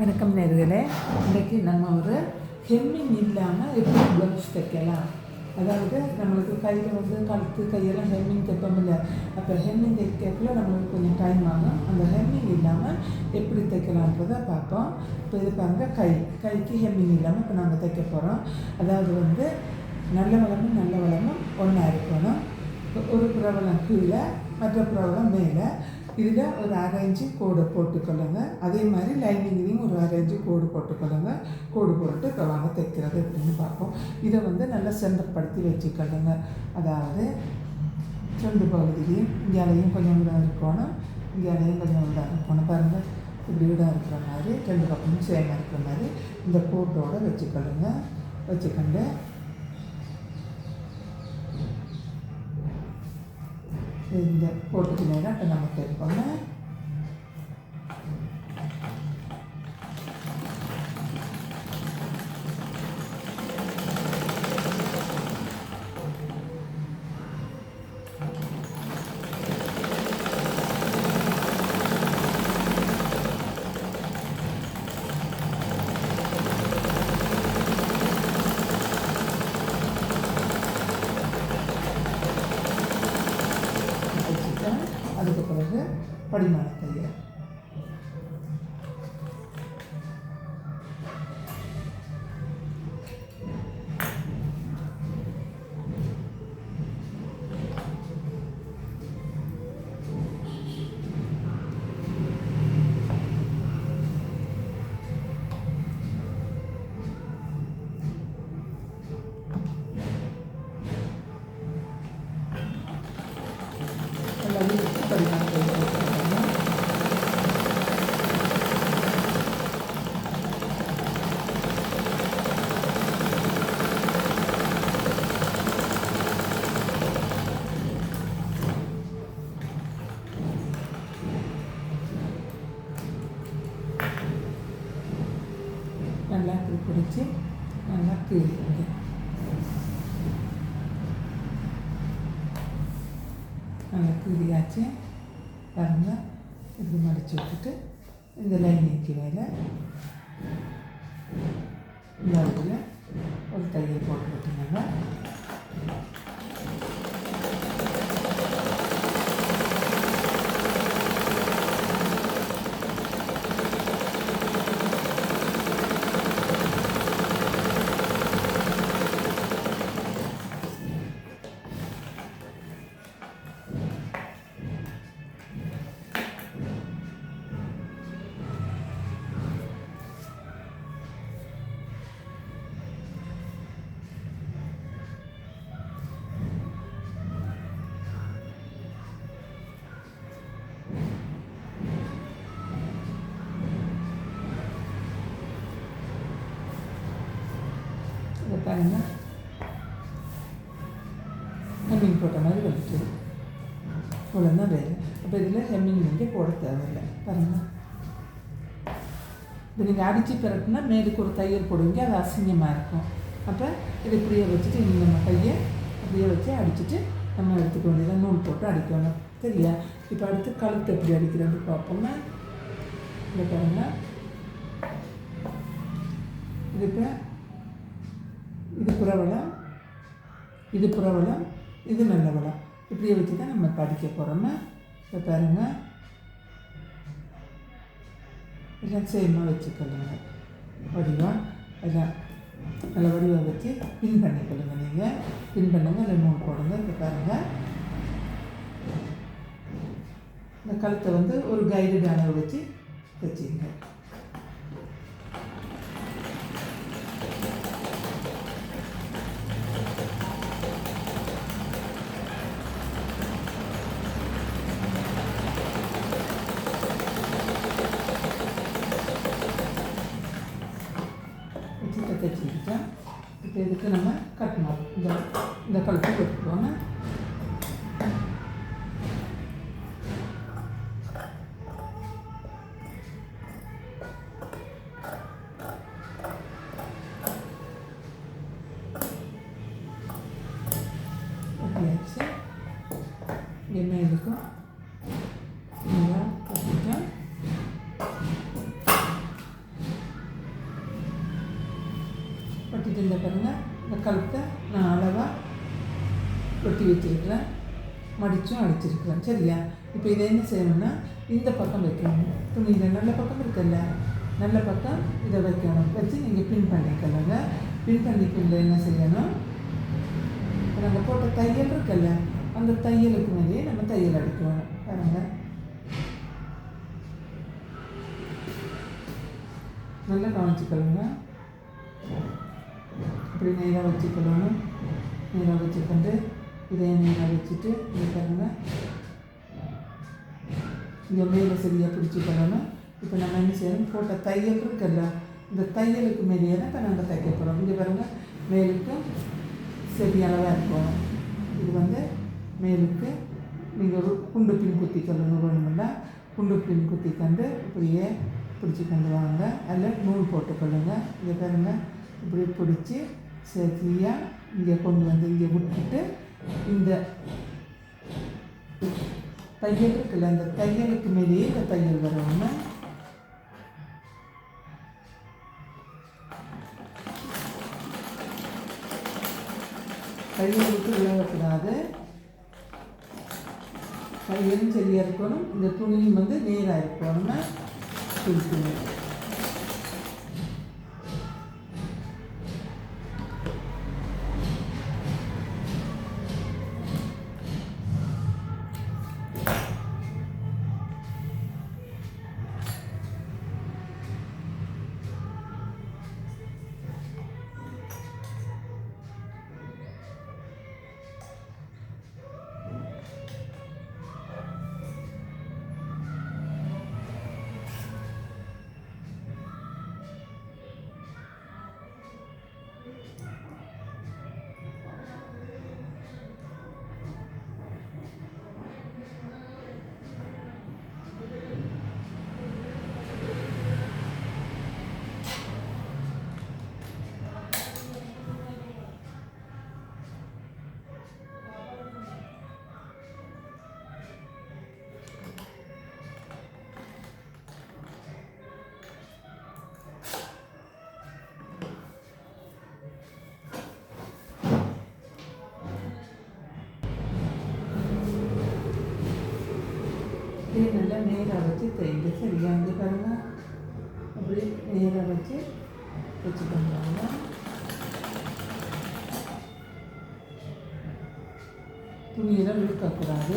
வணக்கம் நேர்களே. இன்றைக்கி நம்ம ஒரு ஹெம்மிங் இல்லாமல் எப்படி ப்ளவுஸ் தைக்கலாம்? அதாவது நம்மளுக்கு கையில் வந்து கழுத்து கையெல்லாம் ஹெம்மிங் தைப்போம்ல அப்போ ஹெம்மிங் தைக்கக்குள்ள நம்மளுக்கு கொஞ்சம் டைம் ஆகும். அந்த ஹெம்மிங் இல்லாமல் எப்படி தைக்கலான்றதை பார்ப்போம். இப்போ இது பாருங்கள் கை. கைக்கு ஹெம்மிங் இல்லாமல் இப்போ நாங்கள் தைக்க போகிறோம் அதாவது வந்து நல்ல வளமும் நல்ல வளமும் ஒன்றா இருக்கணும். ஒரு புறவலம் கீழே மற்ற புறவலம் மேலே. இதில் ஒரு அரை இன்ச்சு கோடு போட்டுக்கொள்ளுங்க. அதே மாதிரி லைனிங்லேயும் ஒரு அரை இன்ச்சு கோடு போட்டுக்கொள்ளுங்க. கோடு போட்டு இப்போ வாங்க தைக்கிறது எப்படின்னு பார்ப்போம். இதை வந்து நல்லா சென்றப்படுத்தி வச்சுக்கொள்ளுங்க. அதாவது ரெண்டு பகுதியிலையும் இங்கேலையும் கொஞ்சம் இதாக இருக்கணும் இங்கேலையும் கொஞ்சம் இதாக இருக்கணும் பாருங்கள் இப்படி விடாக இருக்கிற மாதிரி ரெண்டு பக்கமும் சேமாக இருக்கிற மாதிரி இந்த கோட்டோடு வச்சுக்கொள்ளுங்க. வச்சுக்கொண்டு இந்த போட்டுக்கு நேரம் இப்போ நல்லா கீழியாச்சு பாருங்க இப்படி மடித்து விட்டுட்டு இந்த லைன் நீக்கி வேலை இந்த ஒரு தையல் போட்டு விட்டுருங்க இதை பாருங்க ஹெம்மிங் போட்ட மாதிரி வந்துட்டு இவ்வளோதான் வேலை அப்போ இதில் ஹெம்மிங் நீங்கள் போட தேவையில்லை பாருங்க இப்போ நீங்கள் அடித்து பிறகுனா மேலுக்கு ஒரு தையல் போடுவீங்க அது அசிங்கமாக இருக்கும் அப்போ இது இப்படியே வச்சுட்டு இங்கே நம்ம கையை அப்படியே வச்சு அடிச்சுட்டு நம்ம எடுத்துக்க வேண்டியதாக நூல் போட்டு அடிக்கணும் சரியா இப்போ அடுத்து கழுத்து எப்படி அடிக்கிறது பார்ப்போம்னா இங்கே பாருங்க இது இப்போ இது இது புறவலம் இது நல்ல வளம் இப்படியே வச்சு தான் நம்ம படிக்க போகிறோம்னா இப்போ பாருங்க. எல்லாம் சேமாக வச்சுக்கொள்ளுங்க. வடிவம் எல்லாம் நல்ல வடிவம் வச்சு பின் பண்ணிக்கொள்ளுங்க நீங்கள் பின் பண்ணுங்கள் இல்லை நூல் போடுங்க. இப்போ பாருங்கள் இந்த கழுத்தை வந்து ஒரு கைடு அளவு வச்சு தைச்சிங்க வரைக்கும் நல்லா போட்டுட்டு கொட்டிட்டு இருந்த பாருங்கள் இந்த கழுத்தை நான் அளவாக கொட்டி வச்சுருக்கிறேன். மடித்தும் அடிச்சிருக்கிறேன். சரியா? இப்போ இதை என்ன செய்யணும்னா இந்த பக்கம் வைக்கணும். துணியில் நல்ல பக்கம் இருக்குல்ல? நல்ல பக்கம் இதை வைக்கணும். வச்சு நீங்கள் பின் பண்ணிக்கலாங்க பின் பண்ணிக்கிறதுல என்ன செய்யணும்? நாங்கள் போட்ட தையல் இருக்குல்ல? அந்த தையலுக்கு மேலேயே நம்ம தையல் அடிக்கணும் பாருங்க. நல்லா கவனிச்சுக்கலுங்க இப்படி நேராக வச்சுக்கணும் நேராக வச்சுக்கொண்டு இதை நேராக வச்சுட்டு இங்கே பாருங்க. இங்கே மேலே சரியாக பிடிச்சிக்கணும் இப்போ நம்ம என்ன செய்யணும்? போட்ட தையல் இருக்குல்ல இந்த தையலுக்கு மேலேயே தான் இப்போ நாங்கள் தைக்க போகிறோம் இங்கே பாருங்க மேலுக்கும் சரி அளவாக இருக்கணும் இது வந்து மேலுக்கு நீங்கள் ஒரு குண்டு பின் குத்தி கொள்ளணும் வேணுமில்ல குண்டு பின் குத்தி கண்டு இப்படியே பிடிச்சி கொண்டு வாங்க. அதில் நூல் போட்டுக்கொள்ளுங்க இங்கே பாருங்க. இப்படி பிடிச்சி சரியாக இங்கே கொண்டு வந்து இங்கே விட்டுட்டு இந்த தையல் இருக்குல்ல அந்த தையலுக்கு மேலேயே இந்த தையல் வரணும் தையலுக்கு விட்டு விலகக்கூடாது சரியாக இருக்கணும் இந்த துணியும் வந்து நேராக இருக்கணும்னா பிடிக்கணும் நேராக வச்சு தைங்க சரியா இங்கே பாருங்க அப்படியே நேராக வச்சு வச்சு பண்ணுவாங்க துணியெல்லாம் இழுக்கக்கூடாது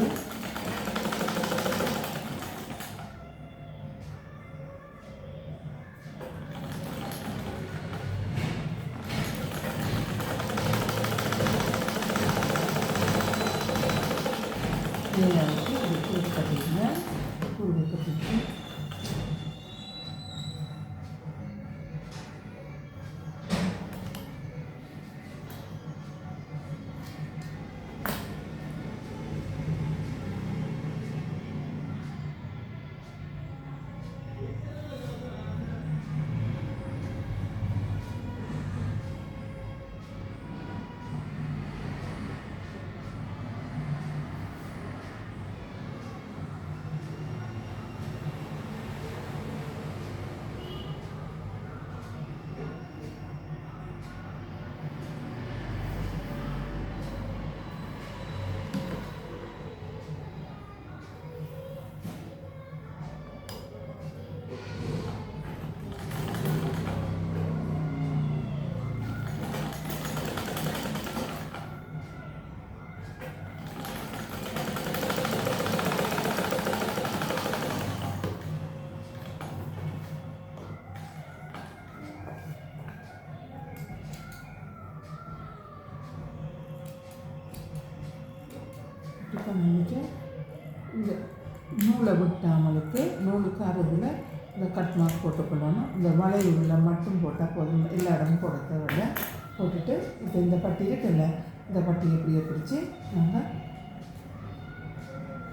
விட்டாமலுக்கு நூலுக்கு அருகில் இந்த கட் மார்க் போட்டுக்கொள்ளணும் இந்த வளைவுகளில் மட்டும் போட்டால் போதும். எல்லா இடமும் போட தேவையில்லை. போட்டுட்டு இப்போ இந்த பட்டி இருக்குல்ல இந்த பட்டியை இப்படியே பிடிச்சி நாங்கள்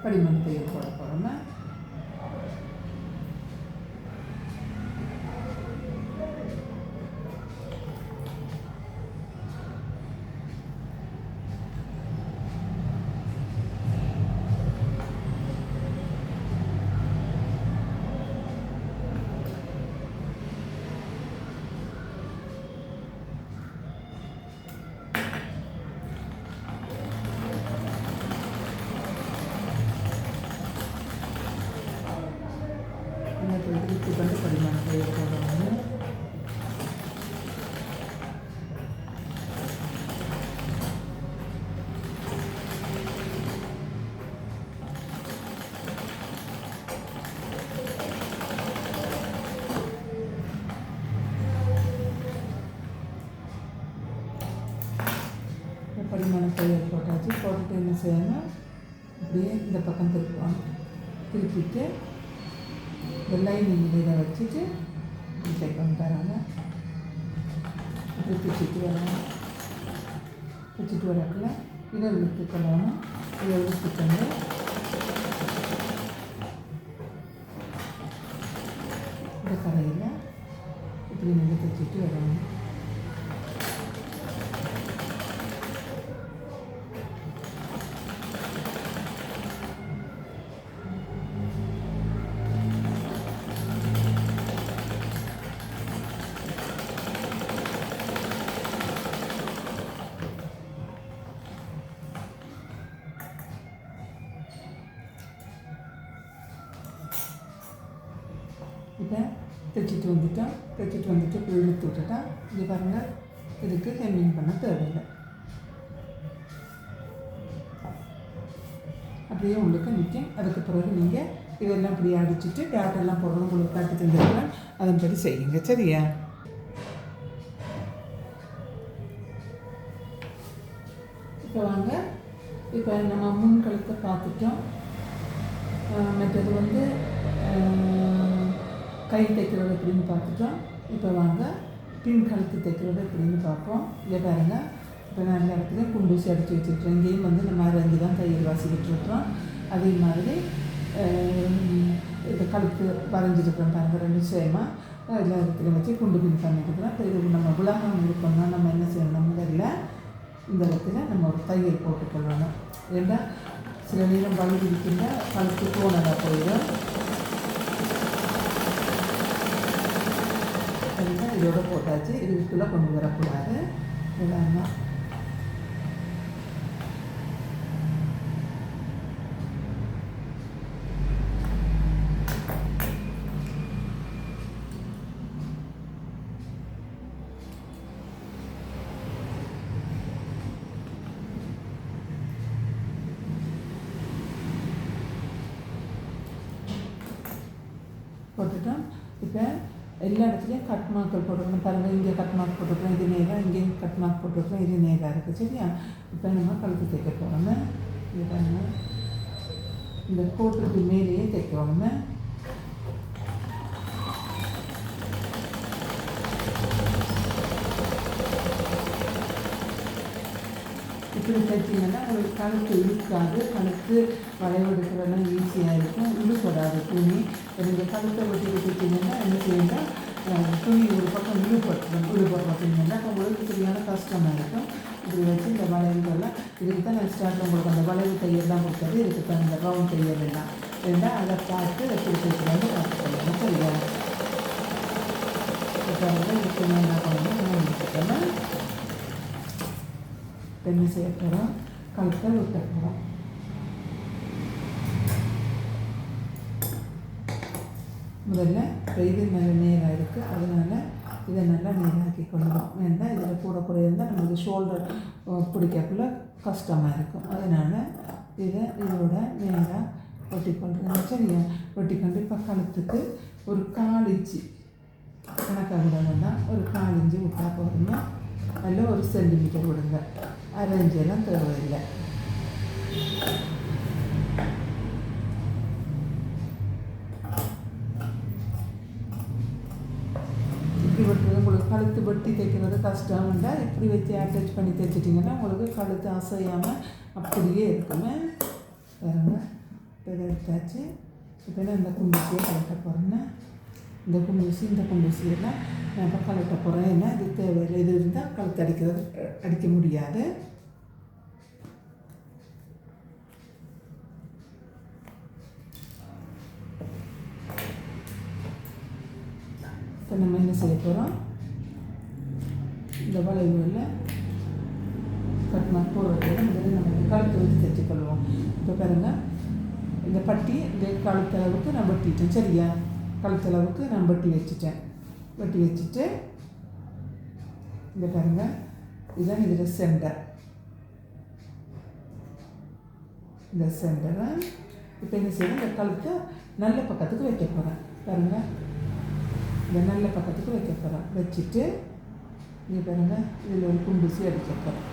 படிமண் தையல் போட போகிறோம்னா செய்யாமல் அப்படியே இந்த பக்கம் திருப்புவாங்க திருப்பிட்டு இந்த லைனிங் இதை வச்சுட்டு தைக்கணும் தராங்க அப்படி பிச்சுட்டு வரணும். பிச்சுட்டு வரக்குள்ள இதை இழுத்துக்கொள்ளணும் இதை இழுத்துக்கொண்டு இந்த தைச்சிட்டு வந்துட்டோம் தைச்சிட்டு வந்துட்டு இப்போ இழுத்து விட்டுட்டேன் இது பாருங்கள் இதுக்கு ஹெம்மிங் பண்ண தேவையில்லை. அப்படியே உங்களுக்கு நிற்கும் அதுக்கு பிறகு நீங்கள் இதெல்லாம் இப்படி அடிச்சுட்டு டேட்டெல்லாம் போடணும் உங்களுக்கு காட்டி தந்துருக்கிறேன் அதன்படி செய்யுங்க சரியா? இப்போ வாங்க. இப்போ நம்ம முன் கழுத்தை பார்த்துட்டோம். மற்றது வந்து கை தைக்கிறது எப்படின்னு பார்த்துட்டோம். இப்போ வாங்க. பின் கழுத்து தைக்கிறது எப்படின்னு பார்ப்போம். இங்கே பாருங்க. இப்போ நான் எல்லா இடத்துலையும் குண்டூசி அடித்து வச்சுருக்கேன் இங்கேயும் வந்து நம்ம அரைஞ்சி தான் தையல் வாசிக்கிட்டு இருக்கோம் அதே மாதிரி இது இப்போ கழுத்து வரைஞ்சிருக்கிறோம் பாருங்க. ரெண்டு சேமாக எல்லா இடத்துலையும் வச்சு குண்டு பின் பண்ணியிருக்கிறோம் இப்போ இது நம்ம உலகம் இருக்கோம்னா நம்ம என்ன செய்யணும் முதல்ல இந்த இடத்துல நம்ம ஒரு தையல் போட்டுக்கொள்ளணும். ஏன்னா சில நேரம் வலி இருக்கின்ற கழுத்து போனதாக போயிடும். இதோட போட்டாச்சு. இதுக்குள்ளே கொண்டு வரக்கூடாது. இதெல்லாம் போட்டுட்டோம். இப்போ எல்லா இடத்துலையும் கட் மார்க்கல் போட்டுருக்கணும். பாருங்கள் இங்கே கட் மார்க் போட்டுருக்கோம் இது நேராக இங்கேயும் கட் மார்க் போட்டுருக்கோம் இது நேராக இருக்குது சரியா? இப்போ நம்ம கழுத்து தைக்க போகிறோம் இது பாருங்க. இந்த கோட்டுக்கு மேலேயே தைக்கிறோம் இப்படி தைச்சிங்கன்னா உங்களுக்கு கழுத்து இழுக்காது கழுத்து வளைவெடுக்கிறதெல்லாம் ஈஸியாக இருக்கும் இழுப்படாது துணி. நீங்கள் கழுத்தை வெட்டி தைச்சிங்கன்னா என்ன செய்யணும் துணி ஒரு பக்கம் இழுப்பட்டுரும் இழுப்பட்டு பார்த்தீங்கன்னா உங்களுக்கு சரியான கஷ்டமாக இருக்கும். இப்படி வச்சு இந்த வளைவுகள்லாம் இதுக்கு தான் நான் ஸ்டார்ட் உங்களுக்கு அந்த வளைவு தையெல்லாம் கொடுத்தது. இதுக்கு தான் இந்த ரவுண்ட் தையல் எல்லாம். ரெண்டா அதை பார்த்து எப்படி தைக்கிறாங்க சொல்லணும் சரியா? இப்போ வந்து இப்போ என்ன பண்ணணும்? நான் முடிச்சுக்கணும் இப்போ என்ன செய்ய போகிறோம் கழுத்தை விட்ட போகிறோம் முதல்ல இப்போ இது நல்ல நேராக இருக்குது அதனால் இதை நல்லா நேராக்கி கொள்ளணும். வேண்டாம் இதில் கூட கூட இருந்தால் நமக்கு ஷோல்டர் பிடிக்கக்குள்ள கஷ்டமாக இருக்கும். அதனால் இதை இதோட நேராக வெட்டி கொண்டு சரியா ஒட்டி கொண்டு இப்போ கழுத்துக்கு ஒரு காலிஞ்சி கணக்காக விட ஒரு காலிஞ்சி விட்டா போதுங்க. அதில் ஒரு சென்டிமீட்டர் விடுங்க அரைஞ்செல்லாம் தேவையில்லை. இப்படி வெட்டுறது உங்களுக்கு கழுத்து வெட்டி தைக்கிறது கஷ்டம் இருந்தால் இப்படி வச்சு அட்டாச் பண்ணி தைச்சிட்டிங்கன்னா உங்களுக்கு கழுத்து அசையாமல் அப்படியே இருக்குமே. பாருங்க. இப்போ இதை எடுத்தாச்சு. இப்போ நான் இந்த குண்டூசியை கலட்ட போகிறேன்னா இந்த குண்டூசி இந்த குண்டூசியெல்லாம் எல்லாம் நம்ம கலட்ட போகிறோம் ஏன்னா இது தேவையில்லை இது இருந்தால் கழுத்து அடிக்கிறது அடிக்க முடியாது இப்போ நம்ம என்ன செய்ய போகிறோம் இந்த வளைவுகளில் கட்டின மார்க் போடுறதுக்கு முதல்ல நம்ம கழுத்து வச்சு தைச்சிக்கொள்வோம் இப்போ பாருங்கள் இந்த பட்டி இந்த கழுத்து அளவுக்கு நான் வெட்டிட்டேன் சரியா கழுத்தளவுக்கு நான் வெட்டி வச்சுட்டேன். வெட்டி வச்சுட்டு இந்த பாருங்க இதுதான் இதில் சென்டர் இந்த சென்டரை இப்போ என்ன செய்யணும் இந்த கழுத்தை நல்ல பக்கத்துக்கு வைக்க போகிறேன் பாருங்க இந்த நல்ல பக்கத்துக்கு வைக்க போகிறேன் வச்சுட்டு இங்கே பாருங்க இதில் ஒரு குண்டுசி அடிக்க போகிறேன்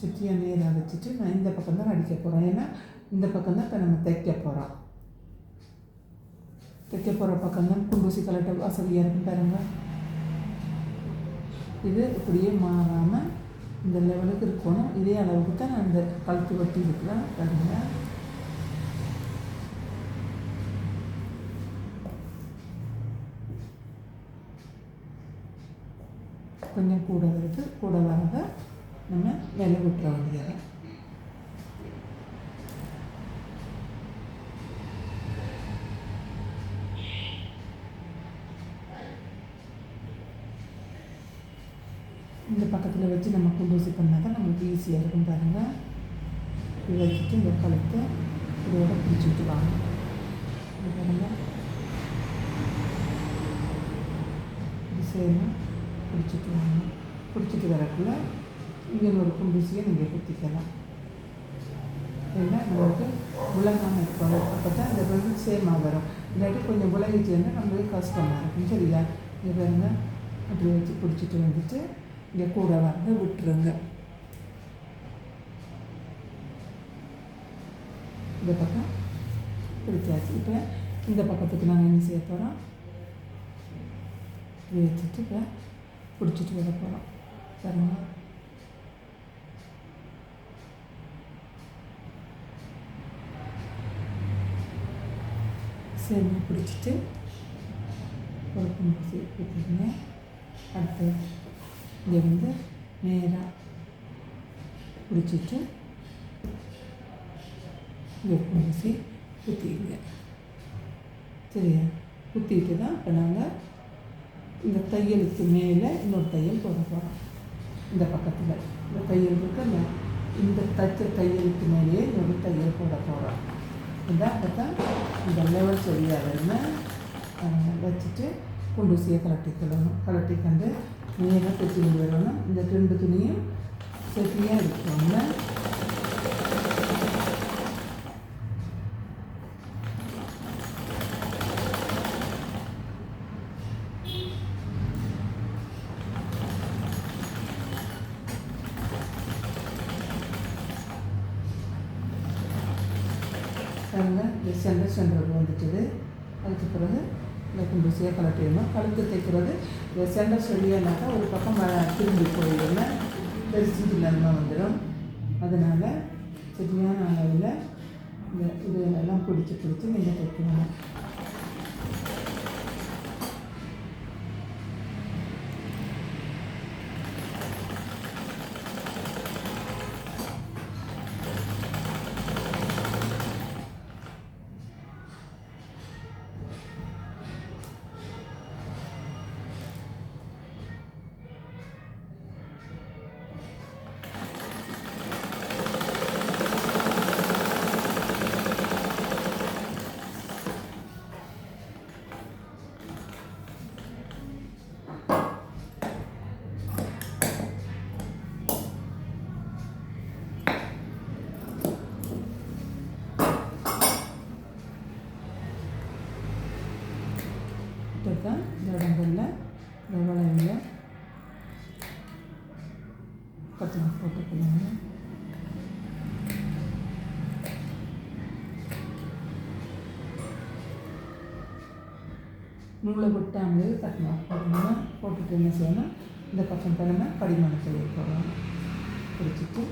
சுற்றியாக நேராக வச்சுட்டு நான் இந்த பக்கம் தான் அடிக்க போகிறேன் ஏன்னா இந்த பக்கம் தான் இப்போ நம்ம தைக்க போகிறோம் தைக்க போகிற பக்கம் தான் குண்டூசி கலட்ட வசதியாக இருக்கும் பாருங்க. இது இப்படியே மாறாமல் இந்த லெவலுக்கு இருக்கணும். இதே அளவுக்கு தான் நான் இந்த கழுத்து வட்டி இருக்கிறேன் பாருங்க. கொஞ்சம் கூட வருது கூட வரத. நம்ம விலை விட்டுற வேண்டியது இந்த பக்கத்தில் வச்சு நம்ம குண்டூசி பண்ணால் தான் நம்மளுக்கு ஈஸியாக இருக்கும் பாருங்கள் இது வச்சுட்டு இந்த கழுத்தை இதோட பிடிச்சிட்டு வாங்க இது பாருங்கள் இது சேரும் பிடிச்சிட்டு வாங்க பிடிச்சிட்டு வரக்குள்ள இங்கே ஒரு குண்டூசியை நீங்கள் குத்திக்கலாம் ஏன்னா நம்மளுக்கு உலகம் இருக்கணும் அப்போ தான் இந்த ரெண்டும் சேமாக வரும் இல்லாட்டி கொஞ்சம் உலகிச்சுன்னா நம்மளுக்கு கஷ்டமாக இருக்கும் சரியா இங்கே பாருங்க அப்படி வச்சு பிடிச்சிட்டு வந்துட்டு இங்கே கூட வந்து விட்டுருங்க இந்த பக்கம் பிடிச்சாச்சு இப்போ இந்த பக்கத்துக்கு நாங்கள் என்ன செய்ய போகிறோம் இப்படி வச்சுட்டு இப்போ பிடிச்சிட்டு வர போகிறோம் சரிங்களா சேமி பிடிச்சிட்டு ஒரு முடிச்சு விட்டுருங்க அடுத்து இங்கே வந்து நேராக பிடிச்சிட்டு இங்கே கும்பிச்சு குத்திடுங்க சரியா குத்திட்டு தான் இப்போ நாங்கள் இந்த தையலுக்கு மேலே இன்னொரு தையல் போட போகிறோம் இந்த பக்கத்தில் இந்த தையல் இருக்குல்ல இந்த தச்ச தையலுக்கு மேலேயே இன்னொரு தையல் போட போகிறோம் இந்த அப்போ தான் இந்த லெவல் சரியாக வருமே வச்சுட்டு குண்டூசியை கலட்டிக்கொள்ளணும் கலட்டிக்கண்டு நேராக தைச்சி கொண்டு வரணும் இந்த ரெண்டு துணியும் சரியாக இருக்கணும். இந்த கலட்டிடணும் கழுத்து தைக்கிறது. சென்டர் சரியானாக்கா ஒரு பக்கம் திரும்பி போயிடும்னா பெருசு இல்லாமல் வந்துடும். அதனால் சரியான அளவில் இந்த இது எல்லாம் பிடிச்சி பிடிச்சி நீங்கள் தைக்கணும். நூலை அங்கே கட்டணும் போடணும் போட்டுட்டு என்ன செய்யணும்? இந்த பக்கம் கிழமை செய்ய போகிறோம் பிடிச்சிட்டு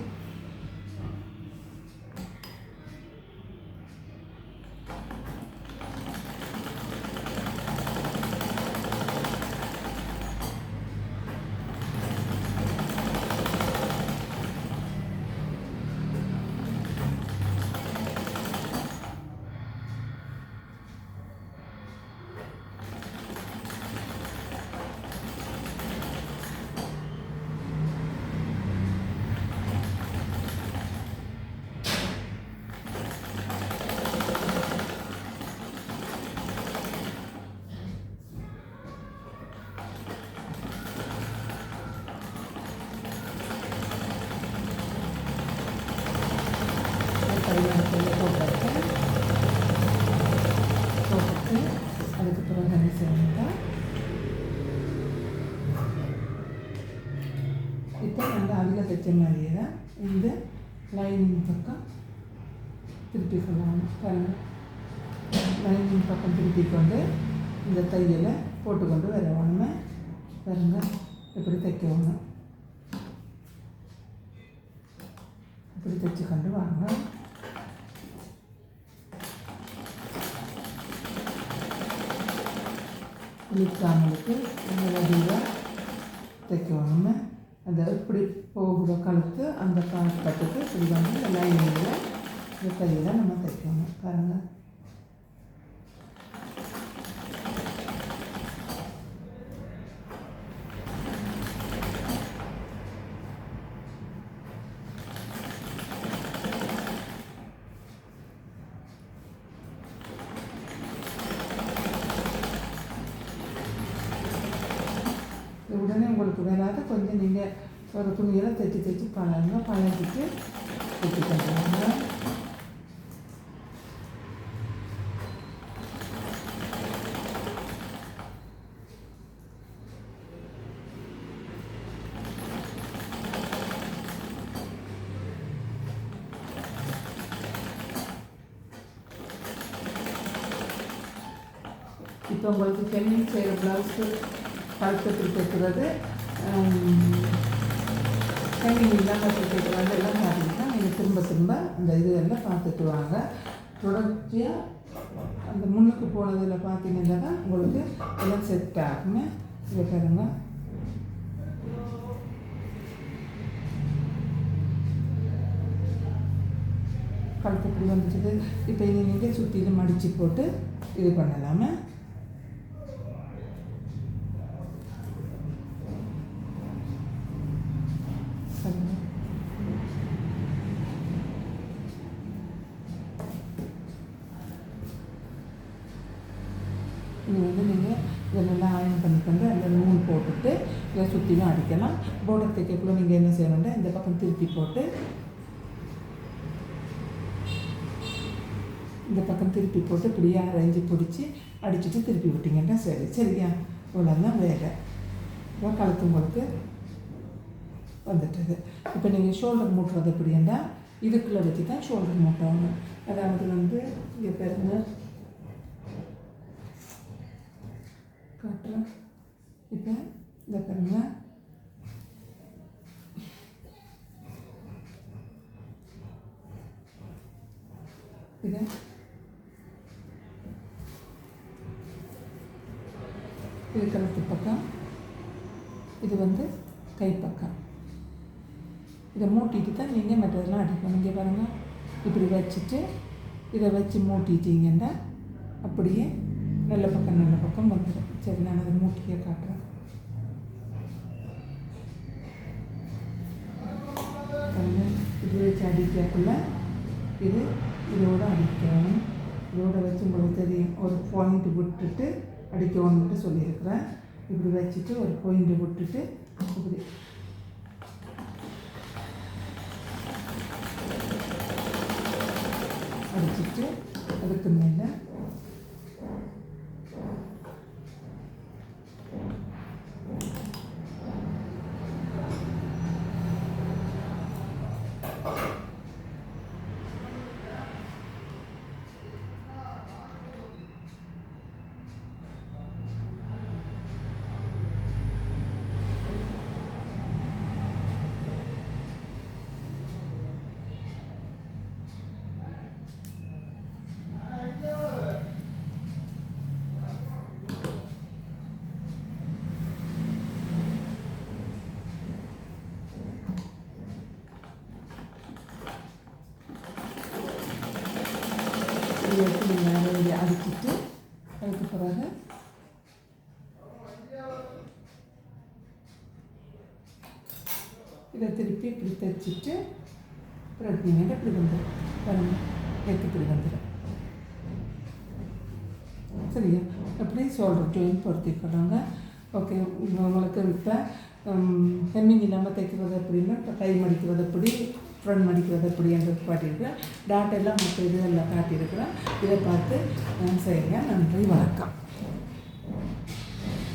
திருப்பி கொள்ளணும் பாருங்கள் லைனிங் பக்கம் திருப்பி கொண்டு இந்த தையலை போட்டுக்கொண்டு வரணும் பாருங்க. இப்படி தைக்கணும் இப்படி தைச்சு கொண்டு வாங்க. இழுக்காமலுக்கு இந்த வடிவாக தைக்கணும் அந்த இப்படி போகிற கழுத்து அந்த கட்டுக்கு இப்படி வந்து லைனிங்கில் லைனிங்கில் இந்த நம்ம தைக்கணும் பாருங்கள் உடனே உங்களுக்கு வேணாத கொஞ்சம் நீங்கள் ஒரு துணியெல்லாம் தைச்சி தைச்சி பழங்க பழகிட்டு தைச்சி தருவாங்க கழுத்து தைக்கிறது ஹெம்மிங் இல்லாமல் தைக்கிறது எல்லாம் பார்த்தீங்கன்னா நீங்கள் திரும்ப திரும்ப அந்த இது எல்லாம் பார்த்துட்டு வாங்க தொடர்ச்சியாக அந்த முன்னுக்கு போனதில் பார்த்தீங்கன்னா தான் உங்களுக்கு எல்லாம் செட் ஆகுமே இதை பாருங்க கழுத்து இப்படி வந்துட்டு இப்போ இதை நீங்கள் சுற்றிலும் மடித்து போட்டு இது பண்ணலாமே சரிங்க இது வந்து நீங்கள் இதெல்லாம் ஆயின் பண்ணிக்கொண்டு அதில் நூல் போட்டுட்டு இதை சுற்றிலும் அடிக்கலாம் போர்டர் தைக்கக்குள்ள நீங்கள் என்ன செய்யணும்னா இந்த பக்கம் திருப்பி போட்டு இந்த பக்கம் திருப்பி போட்டு இப்படியே அரைஞ்சி பிடிச்சி அடிச்சுட்டு திருப்பி விட்டீங்கன்னா சரி. சரியா? இவ்வளோதான் வேலை. இப்போ கழுத்தும் கொடுத்து வந்துட்டுது. இப்போ நீங்கள் ஷோல்டர் மூட்டுறது எப்படின்னா இதுக்குள்ளே வச்சு தான் ஷோல்டர் மூட்டணும். அதாவது வந்து இங்கே பாருங்க. காட்டுறேன். இப்போ இந்த பாருங்க. இது இது கழுத்து பக்கம் இது வந்து கைப்பக்கம் இதை மூட்டிட்டு தான் நீங்கள் மற்றதெல்லாம் அடிக்கணும் இங்கே பாருங்கள் இப்படி வச்சுட்டு இதை வச்சு மூட்டிட்டீங்கன்னா அப்படியே நல்ல பக்கம் நல்ல பக்கம் வந்துடும் சரி நான் அதை மூட்டியே காட்டுறேன் இது வச்சு அடிக்கக்குள்ள இது இதோட அடிக்கணும் இதோட வச்சு உங்களுக்கு தெரியும் ஒரு பாயிண்ட் விட்டுட்டு அடிக்கணும்ட்டு சொல்லியிருக்கிறேன். இப்படி வச்சுட்டு ஒரு பாயிண்ட் விட்டுட்டு இப்படி. அடிச்சிட்டு அதுக்கு மேலே இதை எடுத்து நீங்கள் இங்கே அடிச்சிட்டு அதுக்கு பிறகு. இதை திருப்பி இப்படி தைச்சிட்டு பிரட்டினீங்கன்னா இப்படி வந்துடும் பாருங்க எடுத்து இப்படி வந்துடும் சரியா? அப்படி ஷோல்டர் ஜாயின் பொருத்திக்கிறாங்க ஓகே உங்களுக்கு இப்போ ஹெம்மிங் இல்லாமல் தைக்கிறது எப்படின்னா இப்போ கை மடிக்கிறது எப்படி ஃப்ரண்ட் மடிக்கிறது எப்படின்றது காட்டியிருக்கிறேன் டாட் எல்லாம் மற்ற இதுகளில் காட்டியிருக்கிறேன். இதை பார்த்து செய்யுங்க நன்றி வணக்கம்.